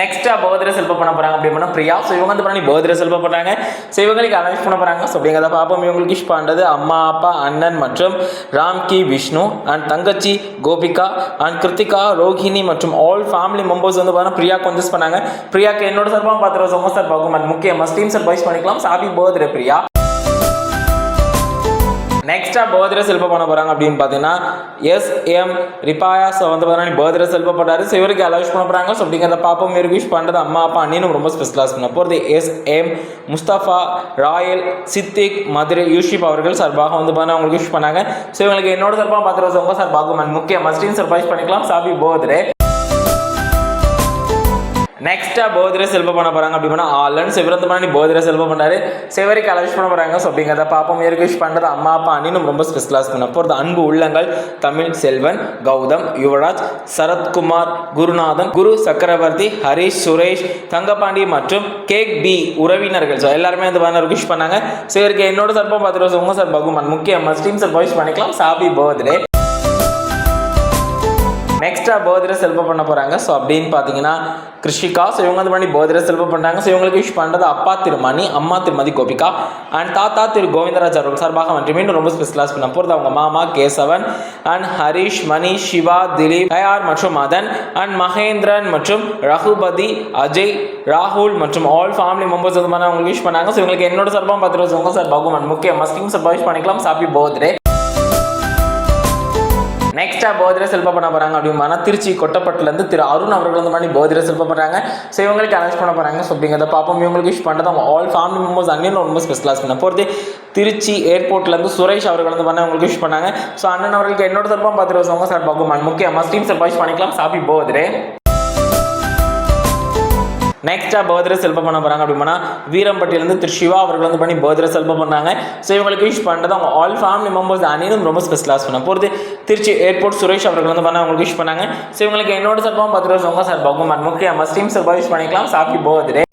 நெக்ஸ்ட்டாக பர்த்டே செல்ப பண்ண போகிறாங்க அப்படி பிரியா. ஸோ இவங்க வந்து பண்ணி பர்த்டே செல்ப பண்ணுறாங்க ஸோ இவங்களுக்கு அனௌன்ஸ் பண்ண போகிறாங்க ஸோ அப்படிங்கிறத பார்ப்போம். இவங்களுக்கு விஷ் பண்ணுறது அம்மா அப்பா அண்ணன் மற்றும் ராம்கி விஷ்ணு அண்ட் தங்கச்சி கோபிகா அண்ட் கிருத்திகா ரோஹிணி மற்றும் ஆல் ஃபேமிலி மெம்பர்ஸ் வந்து பார்த்தா பிரியா கொஞ்சம் பண்ணாங்க. பிரியாக்கு என்னோட சார்பாக பார்த்துருவோம். சொங்க சார் பார்க்கும் அண்ட் முக்கியமாக ஸ்டீம் சார் பாய்ஸ் பண்ணிக்கலாம். Happy birthday Priya. நெக்ஸ்ட்டாக பர்த்டே செல்ப பண்ண போகிறாங்க அப்படின்னு பார்த்தீங்கன்னா எஸ் எம் ரிபாயா ஸோ வந்து பார்த்தீங்கன்னா பர்த்டே செல்ப பண்ணாரு ஸோ இவருக்கு அலௌஸ் பண்ண போகிறாங்க ஸோ அப்படிங்கிறத பாப்பா இவருக்கு விஷ் பண்ணுறது அம்மா அப்பா அண்ணினும் ரொம்ப ஸ்பெஷலாக பண்ண போகிறது S M Mustafa royal Siddique Madurai யூஷிப் அவர்கள் சார்பாக வந்து பார்த்தீங்கன்னா அவங்களுக்கு விஷ் பண்ணாங்க. ஸோ இவங்களுக்கு என்னோட சார்பாக பார்த்துருவோம் உங்க சார் பாகுமன் முக்கிய மஸ்டின் சர்ப்ரைஸ் பண்ணிக்கலாம். சாபி பர்த்டே நெக்ஸ்ட்டாக போதிர செல்வம் பண்ண போறாங்க அப்படின்னா ஆலன் சிவரந்து பண்ணி போதிர செல்ப பண்ணாரு சிவரிக்கு அலவிஷ் பண்ண போகிறாங்க ஸோ அப்படிங்கிறத பாப்போம் இயற்கை விஷ் பண்ணுறது அம்மா அப்பா அண்ணின்னு ரொம்ப ஸ்பெஷலாக பண்ண போகிறது அன்பு உள்ளங்கள் தமிழ் செல்வன் கௌதம் யுவராஜ் சரத்குமார் குருநாதன் குரு சக்கரவர்த்தி ஹரிஷ் சுரேஷ் தங்கபாண்டி மற்றும் கேக் பி உறவினர்கள். ஸோ எல்லாருமே வந்து பண்ண விஷ் பண்ணாங்க. ஸோ இவருக்கு என்னோட சார்பாக பார்த்துருவோம் உங்க சார் பகுமன் முக்கிய மஸ்டீம் சார் விஷ் பண்ணிக்கலாம் சாபி பர்த்டே நெக்ஸ்டா பர்த்டே செல்ப பண்ண போறாங்க. ஸோ அப்படின்னு பார்த்தீங்கன்னா கிருஷிகா. ஸோ இவங்க வந்து பண்ணி பர்த்டே செல்ப பண்ணுறாங்க ஸோ இவங்களுக்கு விஷ் பண்ணுறது அப்பா திருமணி அம்மா திருமதி கோபிகா அண்ட் தாத்தா திரு கோவிந்தராஜ் அவர்கள் சார்பாக வந்து மீண்டும் ரொம்ப ஸ்பெஷலாக பண்ண போகிறது அவங்க மாமா கேசவன் அண்ட் ஹரிஷ் மணி சிவா திலீப் தயார் மற்றும் மதன் அண்ட் மகேந்திரன் மற்றும் ரகுபதி அஜய் ராகுல் மற்றும் ஆல் ஃபேமிலி மெம்பர்ஸ் வந்து அவங்களுக்கு விஷ் பண்ணாங்க. ஸோ இவங்களுக்கு என்னோட சார்பாக பார்த்துட்டு உங்க சார் பகுமன் முக்கிய ஸ்கீம் சார் விஷ் பண்ணிக்கலாம். ஹாப்பி பர்த்டே நெக்ஸ்டா போதிர செல்ப பண்ண போறாங்க அப்படின்னா திருச்சி கொட்டப்பட்டிலேருந்து திரு அருண் அவர்கள் வந்து பண்ணி போதிர செல்ப பண்ணுறாங்க ஸோ இவங்களுக்கு அனௌன்ஸ் பண்ண போறாங்க. ஸோ அப்படிங்கிறத பார்ப்போம். இவங்களுக்கு விஷ் பண்ணுறது அவங்க ஆல் ஃபேமிலி மெம்பர்ஸ் அண்ணன் ரொம்ப ஸ்பெஷலாக பண்ண போகிறது திருச்சி ஏர்போர்ட்லேருந்து சுரேஷ் அவர்கள் வந்து பண்ண அவங்களுக்கு விஷ் பண்ணாங்க. ஸோ அண்ணன் அவர்களுக்கு என்னோட தரப்பாக பார்த்துட்டு வருவாங்க சார். பகுமான் முக்கியமாக ஸ்டீம் சார் விஷ் பண்ணிக்கலாம். சாப்பி போதிரே நெக்ஸ்டா பர்த்டே செல்பம் பண்ண போறாங்க அப்படின்னா வீரம்பட்டியிலேருந்து திரு சிவா அவர்கள் வந்து பண்ணி பர்த்டே செல்பம் பண்ணாங்க. ஸோ இவங்களுக்கு விஷ் பண்ணுறது அவங்க ஆல் ஃபேமிலி மெம்பர்ஸ் அனைவரும் ரொம்ப ஸ்பெஷலாக பண்ண போகிறது திருச்சி ஏர்போர்ட் சுரேஷ் அவர்கள் வந்து பண்ண அவங்களுக்கு விஷ் பண்ணாங்க. ஸோ இவங்களுக்கு என்னோட சார்பாக பத்து ரூபா உங்க சார். பகுமன் முக்கிய ஸ்டீம் சார் விஷ் பண்ணிக்கலாம். சாப்பி பர்த்டே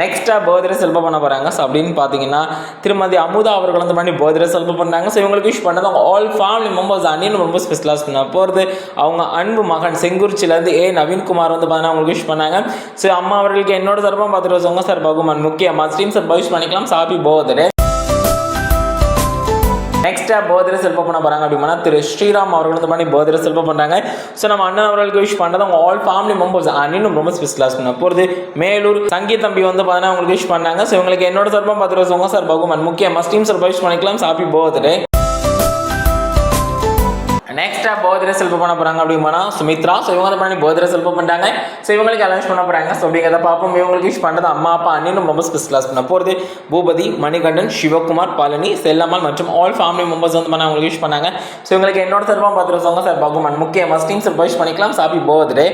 நெக்ஸ்ட்டாக பர்த்டே செல்ப பண்ண போகிறாங்க ஸோ அப்படின்னு பார்த்தீங்கன்னா திருமதி அமுதா அவர்கள் வந்து பண்ணி பர்த்டே செல்ப பண்ணாங்க. ஸோ இவங்களுக்கு விஷ் பண்ணது அவங்க ஆல் ஃபேமிலி மெம்பர்ஸ் அண்ணன் ரொம்ப ஸ்பெஷலாக பண்ண போகிறது அவங்க அன்பு மகன் செங்குறிச்சிலேருந்து ஏ நவீன்குமார் வந்து பார்த்தீங்கன்னா அவங்களுக்கு விஷ் பண்ணாங்க. ஸோ அம்மா அவர்களுக்கு என்னோட சார்பாக பார்த்துட்டு வச்சவங்க சார். பகுமான் முக்கிய ஸ்ரீம் சார் விஷ் பண்ணிக்கலாம். சாப்பி பர்த்டே நெக்ஸ்ட்டாக பர்த்டே செல்ப பண்ண போகிறாங்க அப்படின்னா திரு ஸ்ரீராம் அவர்கள் வந்து பண்ணி பர்த்டே செல்ப பண்ணுறாங்க ஸோ நம்ம அண்ணன் அவர்களுக்கு விஷ் பண்ணுறது அவங்க ஆல் ஃபேமிலி மெம்பர்ஸ் அண்ணனும் ரொம்ப ஸ்பெஷலாக பண்ண போகிறது மேலூர் சங்கீத் தம்பி வந்து பார்த்தீங்கன்னா அவங்களுக்கு விஷ் பண்ணாங்க ஸோ இவங்களுக்கு என்னோட சார்பாக ரூபா வருவாங்க சார் பகுமன் முக்கிய ஸ்டீம் சார் விஷ் பண்ணிக்கலாம். சாப்பி பர்த்டே நெக்ஸ்ட்டாக பர்த்டே செல்ப பண்ண போகிறாங்க அப்படின்னா சுமித்ரா. ஸோ இவங்க பண்ணி பர்த்டே செல்ப பண்ணுறாங்க ஸோ இவங்களுக்கு அலௌன்ஸ் பண்ண போகிறாங்க ஸோ அப்படிங்கிறத பார்ப்போம். இவங்களுக்கு விஷ் பண்ணுறது அம்மா அப்பா அண்ணனும் ரொம்ப ஸ்பெஷலாக பண்ண போகிறது பூபதி மணிகண்டன் சிவகுமார் பழனி செல்லம்மாள் மற்றும் ஆல் ஃபேமிலி மெம்பர்ஸ் வந்து பண்ண அவங்களுக்கு விஷ் பண்ணாங்க. ஸோ இவங்களுக்கு என்னோட சார்பாக பார்த்துருவாங்க சார் பகுமான் முக்கிய மஸ்டீம் சார் விஷ் பண்ணிக்கலாம். சாப்பி பர்த்டே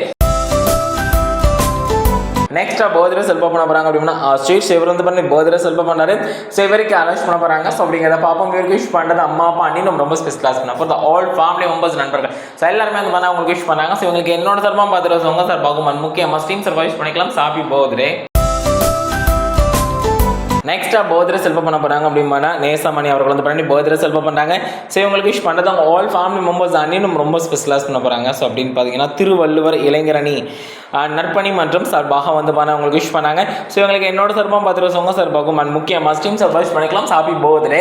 நெக்ஸ்ட்டாக பர்த்டே செல்ப பண்ண போகிறாங்க அப்படின்னா ஸ்ரீ சிவர் வந்து பண்ணி பர்த்டே செல்ப பண்ணாரு ஸோ இவருக்கு அலௌன்ஸ் பண்ண போகிறாங்க ஸோ அப்படிங்கிறத பார்ப்போம். இவருக்கு விஷ் பண்ணுறது அம்மா அப்பா அண்ணினும் ரொம்ப ஸ்பெஷலாக பண்ண போகிறது ஆல் ஃபேமிலி மெம்பர்ஸ் நண்பர்கள். ஸோ எல்லாருமே வந்து பண்ண அவங்களுக்கு விஷ் பண்ணாங்க. ஸோ இவங்களுக்கு என்னோட சார்பாக பார்த்துட்டு உங்க சார் பகுமன் முக்கிய மஸ்டீம் விஷ் பண்ணிக்கலாம். சாப்பி போதிரே. நெக்ஸ்ட்டாக போதிர செல்ப பண்ண போகிறாங்க அப்படின்னா நேசாமணி அவர்கள் வந்து பண்ணி போதிர செல்ப பண்ணுறாங்க ஸோ இவங்களுக்கு விஷ் பண்ணுறது அவங்க ஆல் ஃபேமிலி மெம்பர்ஸ் அண்ணினும் ரொம்ப ஸ்பெஷலாக பண்ண போகிறாங்க ஸோ அப்படின்னு பார்த்தீங்கன்னா திருவள்ளுவர் இளைஞரணி நற்பணி மற்றும் சார்பாக வந்து பண்ண அவங்களுக்கு விஷ் பண்ணாங்க. ஸோ இவங்களுக்கு என்னோட சார்பாக பார்த்துட்டு உங்க சார் பகுமன் முக்கிய மஸ்டீம் சார் விஷ் பண்ணிக்கலாம். சாப்பி பர்த்டே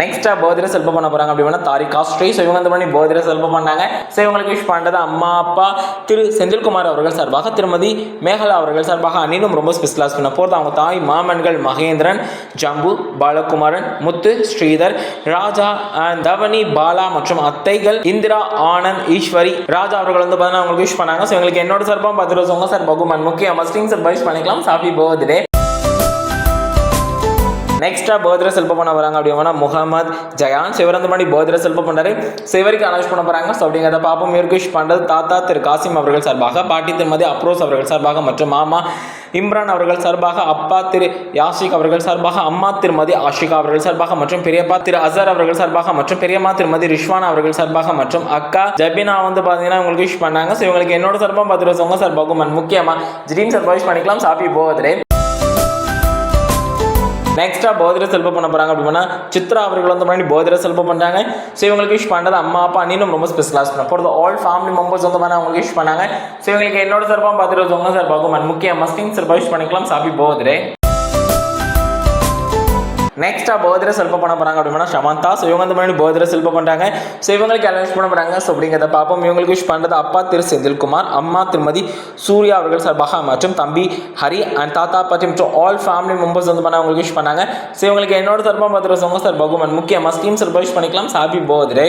நெக்ஸ்ட்டாக பர்த்டே செல்ப பண்ண போகிறாங்க அப்படின்னா தாரிகா ஸ்ரீ. ஸோ இவங்க வந்து பண்ணி பர்த்டே செல்ப பண்ணாங்க. ஸோ இவங்களுக்கு விஷ் பண்ணுறது அம்மா அப்பா திரு செந்தில்குமார் அவர்கள் சார்பாக திருமதி மேகலா அவர்கள் சார்பாக அண்ணிலும் ரொம்ப ஸ்பெஷலாக பண்ண போகிறது அவங்க தாய் மாமன்கள் மகேந்திரன் ஜம்பு பாலகுமாரன் முத்து ஸ்ரீதர் ராஜா தவனி பாலா மற்றும் அத்தைகள் இந்திரா ஆனந்த் ஈஸ்வரி ராஜா அவர்கள் வந்து பார்த்தீங்கன்னா அவங்களுக்கு விஷ் பண்ணாங்க. ஸோ எங்களுக்கு என்னோட சார்பாக பத்து ரோஸ் சார் பகுமான் முக்கிய மஸ்டிங் சார் விஷ் பண்ணிக்கலாம் ஹாப்பி பர்த்டே நெக்ஸ்ட்டாக பர்த்டே செல்ப பண்ண வராங்க அப்படின்னா முகமது ஜயான். ஸோ இவர் பண்ணி பர்த்டே செல்ப பண்ணாரு சிவருக்கு அனௌன்ஸ் பண்ண போகிறாங்க ஸோ அப்படிங்கிறத பாப்போம் இவருக்கு விஷ் தாத்தா திரு காசிம் அவர்கள் சார்பாக பாட்டி திருமதி அப்ரோஸ் அவர்கள் சார்பாக மற்றும் மாமா இம்ரான் அவர்கள் சார்பாக அப்பா திரு யாஷிக் அவர்கள் சார்பாக அம்மா திருமதி ஆஷிகா அவர்கள் சார்பாக மற்றும் பெரியப்பா திரு அசர் அவர்கள் சார்பாக மற்றும் பெரியம்மா திருமதி ரிஷ்வானா அவர்கள் சார்பாக மற்றும் அக்கா ஜபினா வந்து பார்த்தீங்கன்னா உங்களுக்கு விஷ் பண்ணாங்க. ஸோ இவங்களுக்கு என்னோட சார்பாக பார்த்துட்டு சொங்க சார் and முக்கியமா ஜிரீம் சார்பாக விஷ் பண்ணிக்கலாம். சாப்பி பர்த்டே நெக்ஸ்ட்டாக போதிர செல்வம் பண்ண போகிறாங்க அப்படின்னா சித்ரா அவர்கள் வந்து பண்ணி போதிர செல்வம் பண்ணுறாங்க ஸோ இவங்களுக்கு விஷ் பண்ணுறது அம்மா அப்பா அண்ணினும் ரொம்ப ஸ்பெஷலாக பண்ண ஃபார் ஆல் ஃபேமிலி மெம்பர்ஸ் வந்து பண்ண அவங்களுக்கு விஷ் பண்ணாங்க. ஸோ இவங்களுக்கு என்னோட சார்பாக பார்த்துட்டு உங்க சார்பாகவும் and முக்கிய மஸ்டிங் சார்பாக விஷ் பண்ணிக்கலாம். சாப்பி போதிரே. நெக்ஸ்ட்டாக பர்த்டே செல்ப பண்ண போகிறாங்க அப்படின்னா சமந்தா ஸோ இவங்க வந்து பண்ணி பர்த்டே செல்ப பண்ணுறாங்க ஸோ இவங்களுக்கு எல்லாம் பண்ண போகிறாங்க ஸோ அப்படிங்கிறத பார்ப்போம். இவங்களுக்கு விஷ் பண்ணுறது அப்பா திரு செந்தில்குமார் அம்மா திருமதி சூர்யா அவர்கள் சார்பாக மற்றும் தம்பி ஹரி அண்ட் தாத்தா பாட்டி மற்றும் ஆல் ஃபேமிலி மெம்பர்ஸ் வந்து பண்ண அவங்களுக்கு விஷ் பண்ணாங்க. ஸோ இவங்களுக்கு என்னோட சர்பம் பார்த்துட்டு சார் பகுமன் முக்கியமாக ஸ்கீம் சார்பாக விஷ் பண்ணிக்கலாம். Happy birthday